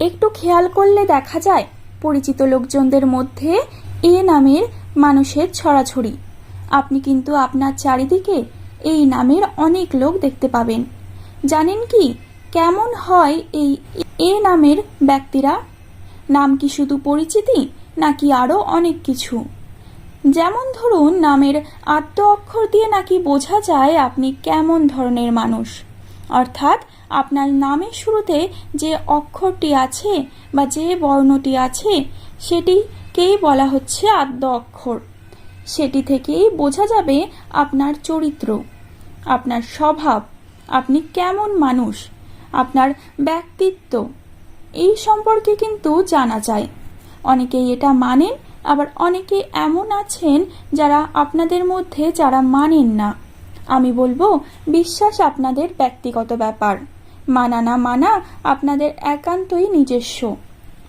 একটু খেয়াল করলে দেখা যায় পরিচিত লোকজনদের মধ্যে এ নামের মানুষের ছড়াছড়ি। আপনি কিন্তু আপনার চারিদিকে এই নামের অনেক লোক দেখতে পাবেন। জানেন কি? কেমন হয় এই এ নামের ব্যক্তিরা? নাম কি শুধু পরিচিতি, নাকি আরও অনেক কিছু? যেমন ধরুন, নামের আত্ম অক্ষর দিয়ে নাকি বোঝা যায় আপনি কেমন ধরনের মানুষ। অর্থাৎ আপনার নামের শুরুতে যে অক্ষরটি আছে বা যে বর্ণটি আছে, সেটিকেই বলা হচ্ছে আদ্য অক্ষর। সেটি থেকেই বোঝা যাবে আপনার চরিত্র, আপনার স্বভাব, আপনি কেমন মানুষ, আপনার ব্যক্তিত্ব। এই সম্পর্কে কিন্তু জানা যায়। অনেকেই এটা মানেন, আবার অনেকে এমন আছেন যারা আপনাদের মধ্যে যারা মানেন না। আমি বলব, বিশ্বাস আপনাদের ব্যক্তিগত ব্যাপার। মানা না মানা আপনাদের একান্তই নিজস্ব।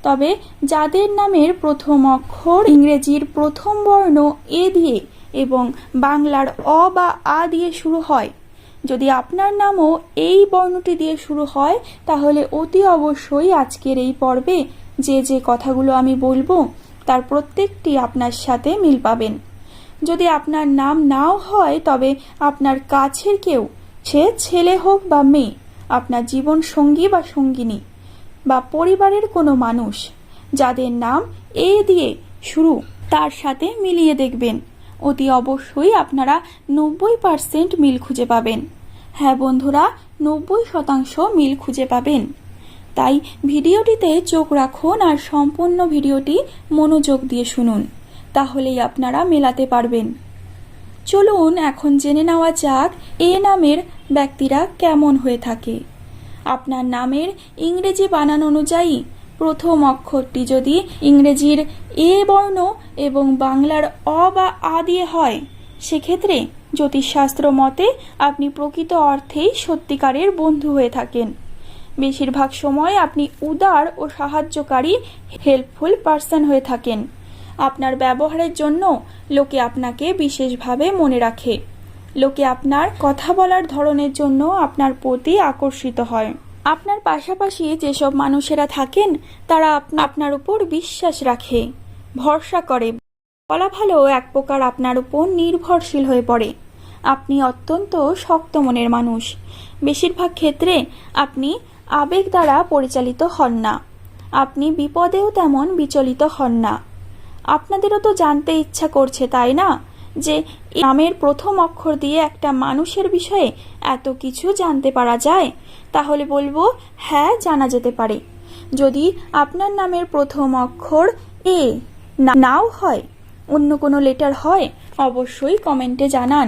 তবে যাদের নামের প্রথম অক্ষর ইংরেজির প্রথম বর্ণ এ দিয়ে এবং বাংলার অ বা আ দিয়ে শুরু হয়, যদি আপনার নামও এই বর্ণটি দিয়ে শুরু হয়, তাহলে অতি অবশ্যই আজকের এই পর্বে যে যে কথাগুলো আমি বলব, তার প্রত্যেকটি আপনার সাথে মিল পাবেন। যদি আপনার নাম নাও হয়, তবে আপনার কাছের কেউ, সে ছেলে হোক বা মেয়ে, আপনার জীবন সঙ্গী বা সঙ্গিনী, বা পরিবারের কোনো মানুষ, যাদের নাম এ দিয়ে শুরু, তার সাথে মিলিয়ে দেখবেন। অতি অবশ্যই আপনারা নব্বই পার্সেন্ট মিল খুঁজে পাবেন। হ্যাঁ বন্ধুরা, নব্বই শতাংশ মিল খুঁজে পাবেন। তাই ভিডিওটিতে চোখ রাখুন আর সম্পূর্ণ ভিডিওটি মনোযোগ দিয়ে শুনুন। তাহলেই আপনারা মেলাতে পারবেন। চলুন এখন জেনে নেওয়া যাক এ নামের ব্যক্তিরা কেমন হয়ে থাকে। আপনার নামের ইংরেজি বানান অনুযায়ী প্রথম অক্ষরটি যদি ইংরেজির এ বর্ণ এবং বাংলার অ বা আ দিয়ে হয়, সেক্ষেত্রে জ্যোতিষশাস্ত্র মতে আপনি প্রকৃত অর্থেই সত্যিকারের বন্ধু হয়ে থাকেন। বেশিরভাগ সময় আপনি উদার ও সাহায্যকারী, হেল্পফুল পার্সন হয়ে থাকেন। আপনার ব্যবহারের জন্য লোকে আপনাকে বিশেষভাবে মনে রাখে। লোকে আপনার কথা বলার ধরনের জন্য আপনার প্রতি আকর্ষিত হয়। আপনার পাশাপাশি যেসব মানুষেরা থাকেন, তারা আপনা- আপনার উপর বিশ্বাস রাখে, ভরসা করে। বলা ভালো, এক প্রকার আপনার উপর নির্ভরশীল হয়ে পড়ে। আপনি অত্যন্ত শক্ত মনের মানুষ। বেশিরভাগ ক্ষেত্রে আপনি আবেগ দ্বারা পরিচালিত হন না। আপনি বিপদেও তেমন বিচলিত হন না। আপনাদেরও তো জানতে ইচ্ছা করছে, তাই না? যে নামের প্রথম অক্ষর দিয়ে একটা মানুষের বিষয়ে এত কিছু জানতে পারা যায়? তাহলে বলব হ্যাঁ জানা যেতে পারে। যদি আপনার নামের প্রথম অক্ষর এ নাও হয়, অন্য কোনো লেটার হয়, অবশ্যই কমেন্টে জানান।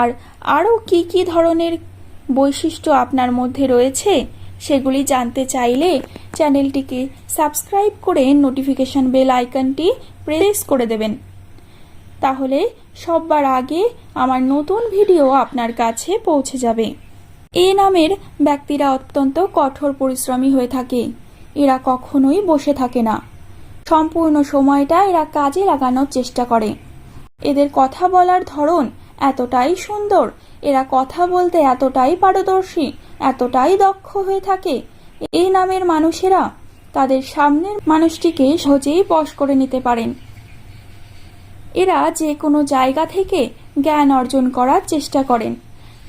আর আরও কি কি ধরনের বৈশিষ্ট্য আপনার মধ্যে রয়েছে, সেগুলি জানতে চাইলে চ্যানেলটিকে সাবস্ক্রাইব করে নোটিফিকেশন বেল আইকনটি প্রেস করে দেবেন। তাহলে সববার আগে আমার নতুন ভিডিও আপনার কাছে পৌঁছে যাবে। এ নামের ব্যক্তিরা অত্যন্ত কঠোর পরিশ্রমী হয়ে থাকে। এরা কখনোই বসে থাকে না। সম্পূর্ণ সময়টা এরা কাজে লাগানোর চেষ্টা করে। এদের কথা বলার ধরন এতটাই সুন্দর, এরা কথা বলতে এতটাই পারদর্শী, এতটাই দক্ষ হয়ে থাকে। এই নামের মানুষেরা তাদের সামনের মানুষটিকে সহজেই বশ করে নিতে পারেন। এরা যে কোনো জায়গা থেকে জ্ঞান অর্জন করার চেষ্টা করেন।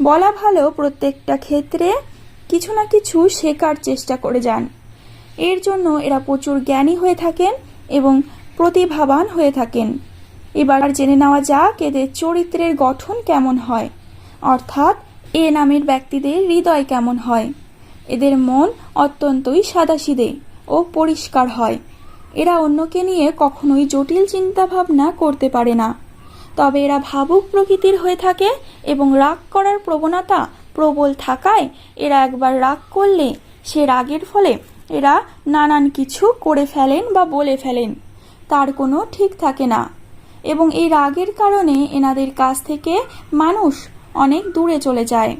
বলা ভালো, প্রত্যেকটা ক্ষেত্রে কিছু না কিছু শেখার চেষ্টা করে যান। এর জন্য এরা প্রচুর জ্ঞানী হয়ে থাকেন এবং প্রতিভাবান হয়ে থাকেন। এবার জেনে নেওয়া যাক এদের চরিত্রের গঠন কেমন হয়। অর্থাৎ, এ নামের ব্যক্তিদের হৃদয় কেমন হয়। এদের মন অত্যন্তই সাদাসিদে। ও পরিষ্কার হয়। এরা অন্যকে নিয়ে কখনোই জটিল চিন্তাভাবনা করতে পারে না। তবে এরা ভাবুক প্রকৃতির হয়ে থাকে এবং রাগ করার প্রবণতা প্রবল থাকায় এরা একবার রাগ করলে সে রাগের ফলে এরা নানান কিছু করে ফেলেন বা বলে ফেলেন। তার কোনো ঠিক থাকে না। এবং এই রাগের কারণে এনাদের কাছ থেকে মানুষ অনেক দূরে চলে যায়।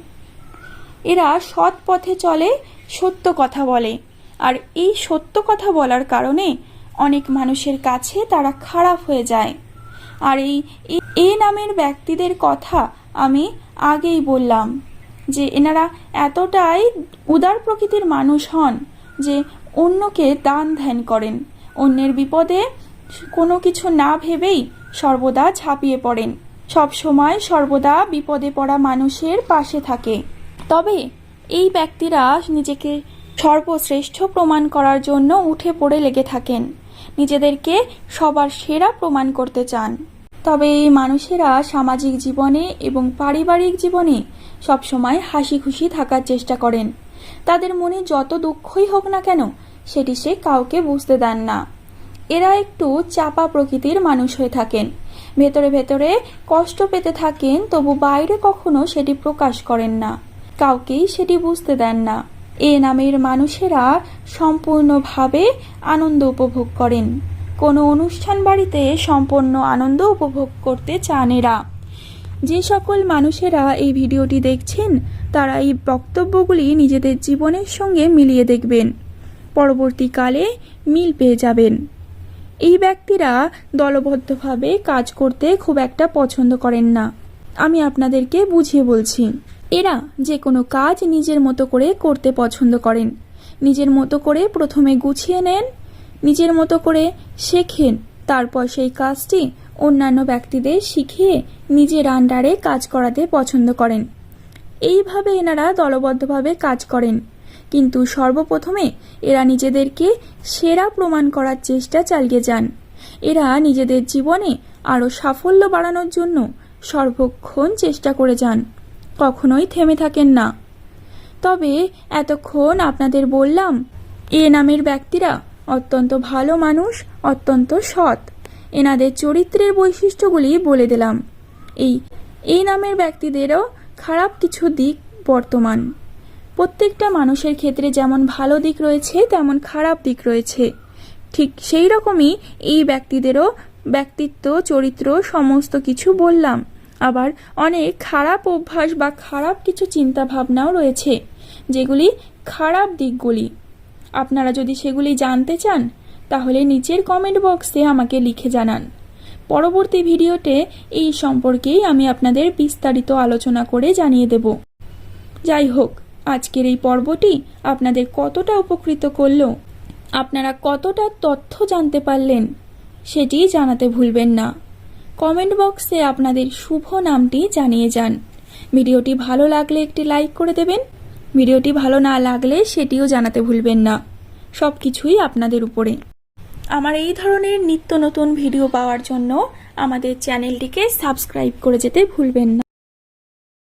এরা সৎ পথে চলে, সত্য কথা বলে। আর এই সত্য কথা বলার কারণে অনেক মানুষের কাছে তারা খারাপ হয়ে যায়। আর এই, এ নামের ব্যক্তিদের কথা আমি আগেই বললাম যে এনারা এতটাই উদার প্রকৃতির মানুষ হন যে অন্যকে দান ধ্যান করেন। অন্যের বিপদে কোনো কিছু না ভেবেই সর্বদা ঝাঁপিয়ে পড়েন। সব সময় সর্বদা বিপদে পড়া মানুষের পাশে থাকে। তবে এই ব্যক্তিরা নিজেকে সর্বশ্রেষ্ঠ প্রমাণ করার জন্য উঠে পড়ে লেগে থাকেন। নিজেদেরকে সবার সেরা প্রমাণ করতে চান। তবে এই মানুষেরা সামাজিক জীবনে এবং পারিবারিক জীবনে সবসময় হাসি খুশি থাকার চেষ্টা করেন। তাদের মনে যত দুঃখই হোক না কেন, সেটি সে কাউকে বুঝতে দেন না। এরা একটু চাপা প্রকৃতির মানুষ হয়ে থাকেন। ভেতরে ভেতরে কষ্ট পেতে থাকেন, তবু বাইরে কখনো সেটি প্রকাশ করেন না। কাউকেই সেটি বুঝতে দেন না। এ নামের মানুষেরা সম্পূর্ণভাবে আনন্দ উপভোগ করেন। কোনো অনুষ্ঠান বাড়িতে সম্পূর্ণ আনন্দ উপভোগ করতে চান এরা। যে সকল মানুষেরা এই ভিডিওটি দেখছেন, তারা এই বক্তব্যগুলি নিজেদের জীবনের সঙ্গে মিলিয়ে দেখবেন। পরবর্তীকালে মিল পেয়ে যাবেন। এই ব্যক্তিরা দলবদ্ধভাবে কাজ করতে খুব একটা পছন্দ করেন না। আমি আপনাদেরকে বুঝিয়ে বলছি। এরা যে কোনো কাজ নিজের মতো করে করতে পছন্দ করেন। নিজের মতো করে প্রথমে গুছিয়ে নেন, নিজের মতো করে শেখেন, তারপর সেই কাজটি অন্যান্য ব্যক্তিদের শিখিয়ে নিজের আন্ডারে কাজ করাতে পছন্দ করেন। এইভাবে এনারা দলবদ্ধভাবে কাজ করেন। কিন্তু সর্বপ্রথমে এরা নিজেদেরকে সেরা প্রমাণ করার চেষ্টা চালিয়ে যান। এরা নিজেদের জীবনে আরও সাফল্য বাড়ানোর জন্য সর্বক্ষণ চেষ্টা করে যান। কখনোই থেমে থাকেন না। তবে এতক্ষণ আপনাদের বললাম, এ নামের ব্যক্তিরা অত্যন্ত ভালো মানুষ, অত্যন্ত সৎ। এনাদের চরিত্রের বৈশিষ্ট্যগুলি বলে দিলাম। এই এই নামের ব্যক্তিদেরও খারাপ কিছু দিক বর্তমান। প্রত্যেকটা মানুষের ক্ষেত্রে যেমন ভালো দিক রয়েছে, তেমন খারাপ দিক রয়েছে। ঠিক সেই রকমই এই ব্যক্তিদেরও ব্যক্তিত্ব, চরিত্র, সমস্ত কিছু বললাম। আবার অনেক খারাপ অভ্যাস বা খারাপ কিছু চিন্তা ভাবনাও রয়েছে, যেগুলি খারাপ দিকগুলি। আপনারা যদি সেগুলি জানতে চান, তাহলে নিচের কমেন্ট বক্সে আমাকে লিখে জানান। পরবর্তী ভিডিওতে এই সম্পর্কেই আমি আপনাদের বিস্তারিত আলোচনা করে জানিয়ে দেব। যাই হোক, আজকের এই পর্বটি আপনাদের কতটা উপকৃত করল, আপনারা কতটা তথ্য জানতে পারলেন সেটি জানাতে ভুলবেন না। কমেন্ট বক্সে আপনাদের শুভ নামটি জানিয়ে যান। ভিডিওটি ভালো লাগলে একটি লাইক করে দেবেন। ভিডিওটি ভালো না লাগলে সেটিও জানাতে ভুলবেন না। সব কিছুই আপনাদের উপরে। আমার এই ধরনের নিত্য নতুন ভিডিও পাওয়ার জন্য আমাদের চ্যানেলটিকে সাবস্ক্রাইব করে যেতে ভুলবেন না।